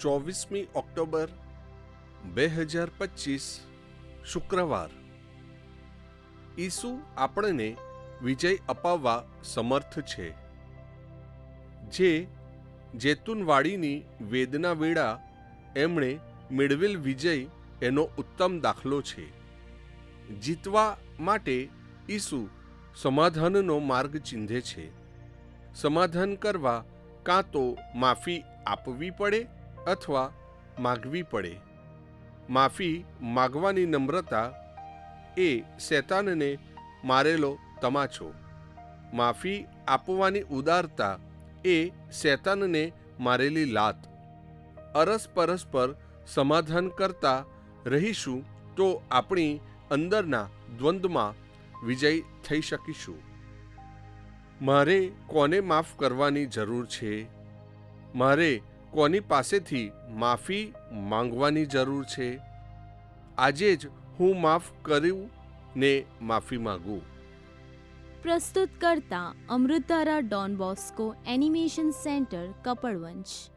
ચોવીસમી October બે હજાર પચીસ, શુક્રવાર. ઈસુ આપણને વિજય અપાવવા સમર્થ છે. જે જેતુનવાડીની વેદના વેળા એમણે મેળવેલ વિજય એનો ઉત્તમ દાખલો છે. જીતવા માટે ઈસુ સમાધાનનો માર્ગ ચિંધે છે. સમાધાન કરવા કાં તો માફી આપવી પડે અથવા માગવી પડે. માફી માગવાની નમ્રતા એ શેતાનને મારેલો તમાચો. માફી આપવાની ઉદારતા એ શેતાનને મારેલી લાત. અરસ પરસ્પર સમાધાન કરતા રહીશું તો આપણી અંદરના દ્વંદ્વમાં વિજય થઈ શકીશું. મારે કોને માફ કરવાની જરૂર છે? મારે કોની પાસેથી માફી માંગવાની જરૂર છે? આજે જ હું માફ કર્યું ને માફી માંગું. પ્રસ્તુત કરતા Amrutdhara Don Bosco animation centre, Kapadvanj.